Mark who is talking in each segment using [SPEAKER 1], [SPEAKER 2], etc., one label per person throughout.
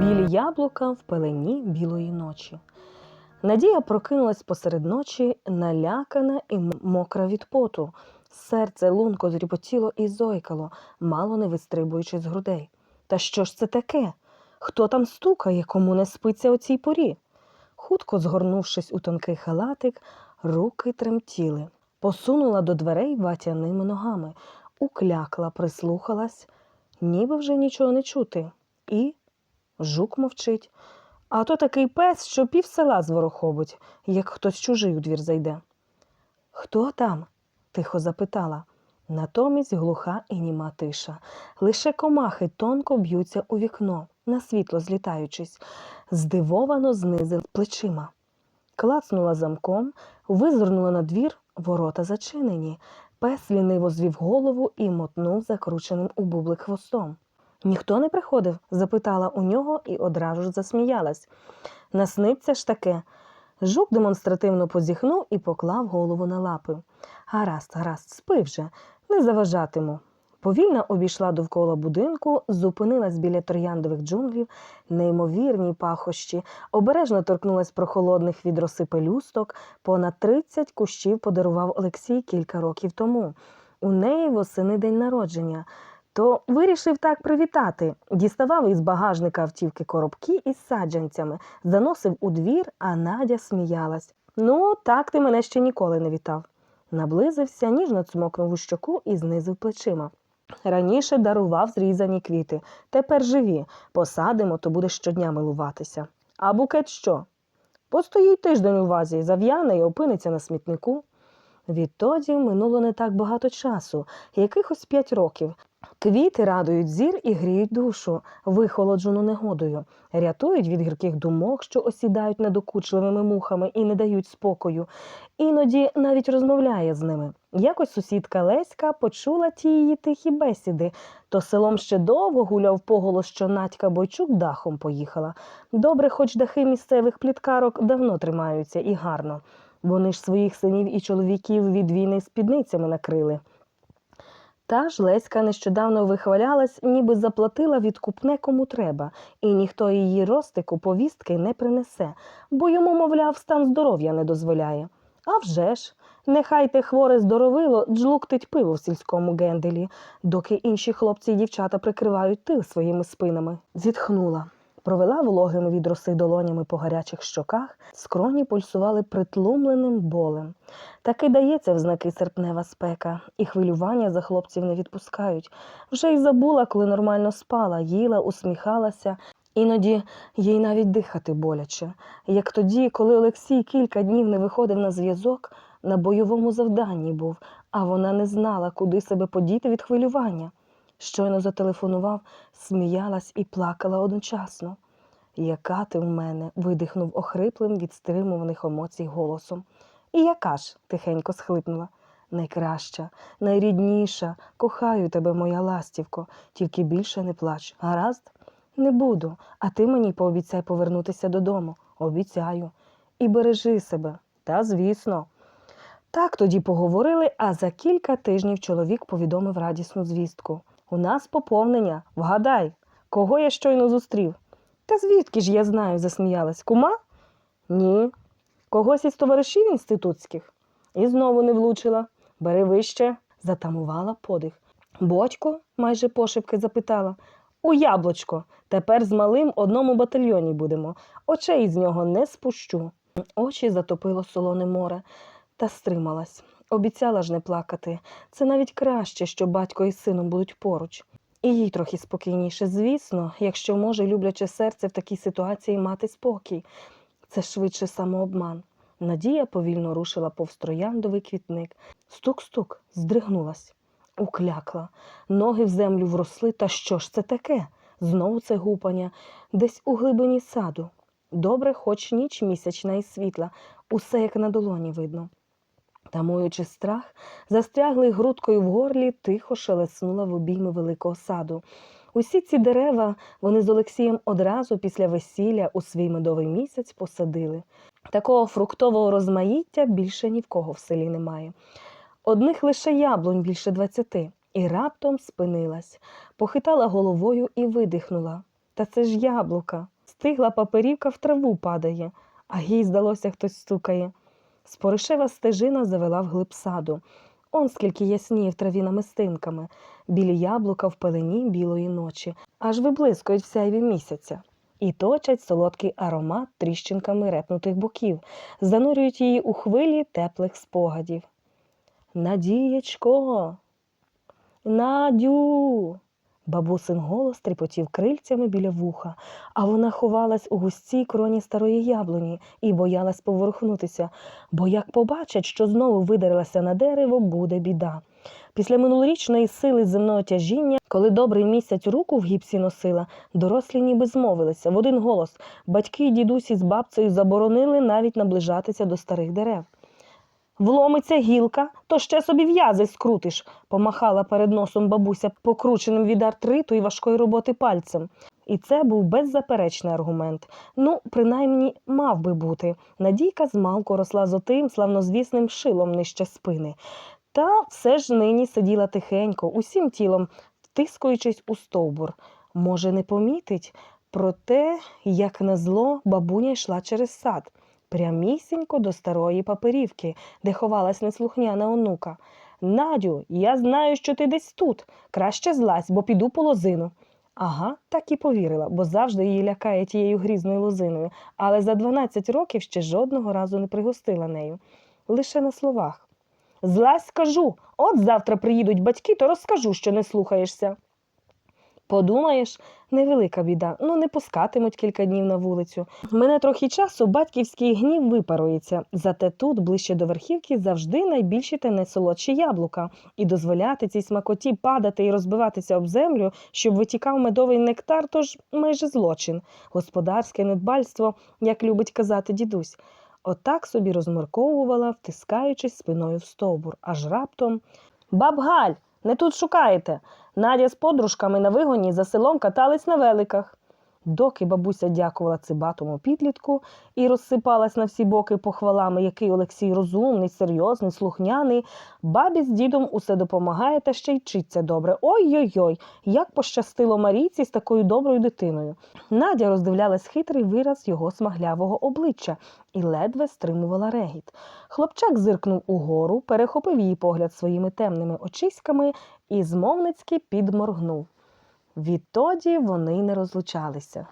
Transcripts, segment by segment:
[SPEAKER 1] Білі яблука в пелені білої ночі. Надія прокинулась посеред ночі, налякана і мокра від поту. Серце лунко зріпотіло і зойкало, мало не вистрибуючи з грудей. Та що ж це таке? Хто там стукає, кому не спиться о цій порі? Хутко згорнувшись у тонкий халатик, руки тремтіли. Посунула до дверей ватяними ногами, уклякла, прислухалась, ніби вже нічого не чути. І жук мовчить. А то такий пес, що пів села зворохобить, як хтось чужий у двір зайде. Хто там? тихо запитала. Натомість глуха і німа тиша. Лише комахи тонко б'ються у вікно, на світло злітаючись, здивовано знизив плечима. Клацнула замком, визирнула на двір, ворота зачинені. Пес ліниво звів голову і мотнув закрученим у бублик хвостом. Ніхто не приходив? запитала у нього і одразу ж засміялась. Насниться ж таке. Жук демонстративно позіхнув і поклав голову на лапи. Гаразд, гаразд, спи вже, не заважатиму. Повільно обійшла довкола будинку, зупинилась біля трояндових джунглів, неймовірні пахощі, обережно торкнулась прохолодних від роси пелюсток. Понад 30 кущів подарував Олексій кілька років тому. У неї восени день народження. То вирішив так привітати. Діставав із багажника автівки коробки із саджанцями, заносив у двір, а Надя сміялась. Ну, так ти мене ще ніколи не вітав. Наблизився, ніжно цмокнув у щоку і знизив плечима. Раніше дарував зрізані квіти. Тепер живі. Посадимо, то будеш щодня милуватися. А букет що? Постоїть тиждень у вазі, зав'яне і опиниться на смітнику. Відтоді минуло не так багато часу, якихось п'ять років. Квіти радують зір і гріють душу, вихолоджену негодою, рятують від гірких думок, що осідають надокучливими мухами і не дають спокою. Іноді навіть розмовляє з ними. Якось сусідка Леська почула ті її тихі бесіди, то селом ще довго гуляв поголос, що Надька Бойчук дахом поїхала. Добре, хоч дахи місцевих пліткарок давно тримаються і гарно. Вони ж своїх синів і чоловіків від війни спідницями накрили. Та ж Леська нещодавно вихвалялась, ніби заплатила відкупне кому треба, і ніхто її розтику повістки не принесе, бо йому, мовляв, стан здоров'я не дозволяє. А вже ж, нехай те хворе здоровило джлуктить пиво в сільському генделі, доки інші хлопці й дівчата прикривають тил своїми спинами. Зітхнула. Провела вологими від роси долонями по гарячих щоках, скроні пульсували притлумленим болем. Таки дається в знаки серпнева спека, і хвилювання за хлопців не відпускають. Вже й забула, коли нормально спала, їла, усміхалася. Іноді їй навіть дихати боляче, як тоді, коли Олексій кілька днів не виходив на зв'язок, на бойовому завданні був, а вона не знала, куди себе подіти від хвилювання. Щойно зателефонував, сміялась і плакала одночасно. Яка ти в мене? видихнув охриплим від стримуваних емоцій голосом. І яка ж? тихенько схлипнула. Найкраща, найрідніша, кохаю тебе, моя ластівко, тільки більше не плач. Гаразд? Не буду, а ти мені пообіцяй повернутися додому. Обіцяю. І бережи себе. Та звісно. Так тоді поговорили, а за кілька тижнів чоловік повідомив радісну звістку. У нас поповнення. Вгадай, кого я щойно зустрів? Та звідки ж я знаю, засміялась. Кума? Ні. Когось із товаришів інститутських. І знову не влучила. Бери вище, затамувала подих. Бодько, майже пошепки запитала. У яблочко. Тепер з малим одному батальйоні будемо. Очей з нього не спущу. Очі затопило солоне море, та стрималась. Обіцяла ж не плакати. Це навіть краще, що батько із сином будуть поруч. І їй трохи спокійніше, звісно, якщо може любляче серце в такій ситуації мати спокій. Це швидше самообман. Надія повільно рушила повз трояндовий квітник. Стук-стук, здригнулась, уклякла. Ноги в землю вросли. Та що ж це таке? Знову це гупання, десь у глибині саду. Добре, хоч ніч місячна і світла, усе як на долоні видно. Тамуючи страх, застряглий грудкою в горлі, тихо шелеснула в обійми великого саду. Усі ці дерева вони з Олексієм одразу після весілля у свій медовий місяць посадили. Такого фруктового розмаїття більше ні в кого в селі немає. Одних лише яблунь більше двадцяти, і раптом спинилась, похитала головою і видихнула. Та це ж яблука. Стигла паперівка в траву падає, а їй, здалося, хтось стукає. Споришева стежина завела вглиб саду. Он скільки ясніє в траві намистинками, білі яблука в пелені білої ночі, аж виблискують в сяйві місяця. І точать солодкий аромат тріщинками репнутих боків, занурюють її у хвилі теплих спогадів. Надієчко, Надю. Бабусин голос тріпотів крильцями біля вуха, а вона ховалась у густій кроні старої яблуні і боялась поворухнутися, бо як побачать, що знову видарилася на дерево, буде біда. Після минулорічної сили земного тяжіння, коли добрий місяць руку в гіпсі носила, дорослі ніби змовилися в один голос. Батьки й дідусі з бабцею заборонили навіть наближатися до старих дерев. Вломиться гілка, то ще собі в'язи скрутиш, помахала перед носом бабуся покрученим від артриту і важкої роботи пальцем. І це був беззаперечний аргумент. Ну, принаймні, мав би бути. Надійка змалку росла зотим славнозвісним шилом нижче спини. Та все ж нині сиділа тихенько, усім тілом, втискуючись у стовбур. Може, не помітить, проте, як назло, бабуня йшла через сад, прямісінько до старої паперівки, де ховалась неслухняна онука. Надю, я знаю, що ти десь тут. Краще злазь, бо піду по лозину. Ага, так і повірила, бо завжди її лякає тією грізною лозиною, але за 12 років ще жодного разу не пригостила нею. Лише на словах. Злазь скажу, от завтра приїдуть батьки, то розкажу, що не слухаєшся. Подумаєш, невелика біда, ну не пускатимуть кілька днів на вулицю. Мене трохи часу батьківський гнів випарується, зате тут, ближче до верхівки, завжди найбільші та найсолодші яблука, і дозволяти цій смакоті падати і розбиватися об землю, щоб витікав медовий нектар, тож майже злочин, господарське недбальство, як любить казати дідусь. Отак собі розмірковувала, втискаючись спиною в стовбур, аж раптом. Баб Галь, не тут шукаєте. Надя з подружками на вигоні за селом катались на великах. Доки бабуся дякувала цибатому підлітку і розсипалась на всі боки похвалами, який Олексій розумний, серйозний, слухняний, бабі з дідом усе допомагає та ще й вчиться добре. Ой-ой-ой, як пощастило Марійці з такою доброю дитиною. Надя роздивлялась хитрий вираз його смаглявого обличчя і ледве стримувала регіт. Хлопчак зиркнув угору, перехопив її погляд своїми темними очиськами і змовницьки підморгнув. Відтоді вони не розлучалися.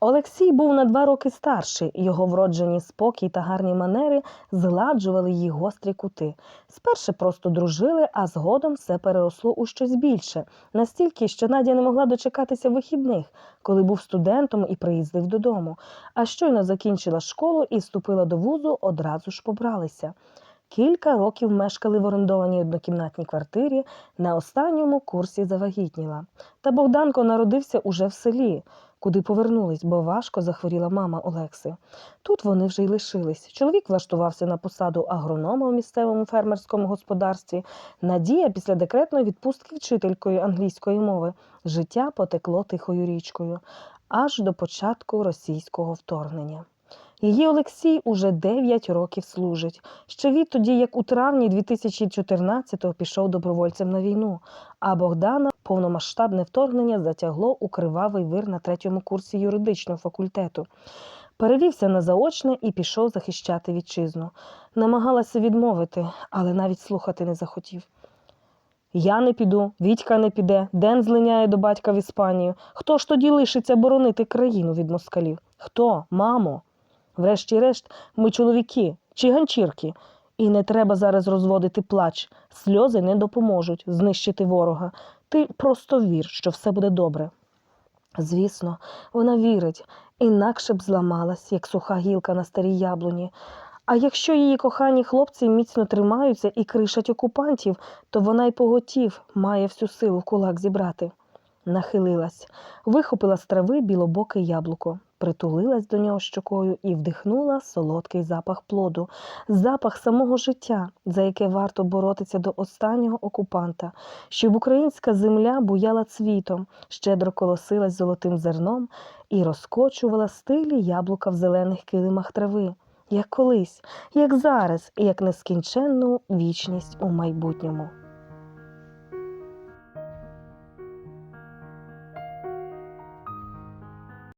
[SPEAKER 1] Олексій був на два роки старший, його вроджені спокій та гарні манери згладжували її гострі кути. Сперше просто дружили, а згодом все переросло у щось більше, настільки, що Надя не могла дочекатися вихідних, коли був студентом і приїздив додому. А щойно закінчила школу і вступила до вузу, одразу ж побралися. Кілька років мешкали в орендованій однокімнатній квартирі, на останньому курсі завагітніла. Та Богданко народився уже в селі, куди повернулись, бо важко захворіла мама Олекси. Тут вони вже й лишились. Чоловік влаштувався на посаду агронома у місцевому фермерському господарстві. Надія після декретної відпустки вчителькою англійської мови. Життя потекло тихою річкою аж до початку російського вторгнення. Її Олексій уже 9 років служить. Ще відтоді, як у травні 2014-го пішов добровольцем на війну, а Богдана повномасштабне вторгнення затягло у кривавий вир на третьому курсі юридичного факультету. Перевівся на заочне і пішов захищати вітчизну. Намагалася відмовити, але навіть слухати не захотів. Я не піду, Вітька не піде, Ден злиняє до батька в Іспанію. Хто ж тоді лишиться боронити країну від москалів? Хто, мамо? Врешті-решт, ми чоловіки чи ганчірки. І не треба зараз розводити плач. Сльози не допоможуть знищити ворога. Ти просто вір, що все буде добре. Звісно, вона вірить, інакше б зламалась, як суха гілка на старій яблуні. А якщо її кохані хлопці міцно тримаються і кришать окупантів, то вона й поготів має всю силу кулак зібрати. Нахилилась, вихопила з трави білобоке яблуко, притулилась до нього щокою і вдихнула солодкий запах плоду, запах самого життя, за яке варто боротися до останнього окупанта, щоб українська земля буяла цвітом, щедро колосилась золотим зерном і розкочувала стилі яблука в зелених килимах трави, як колись, як зараз, і як нескінченну вічність у майбутньому.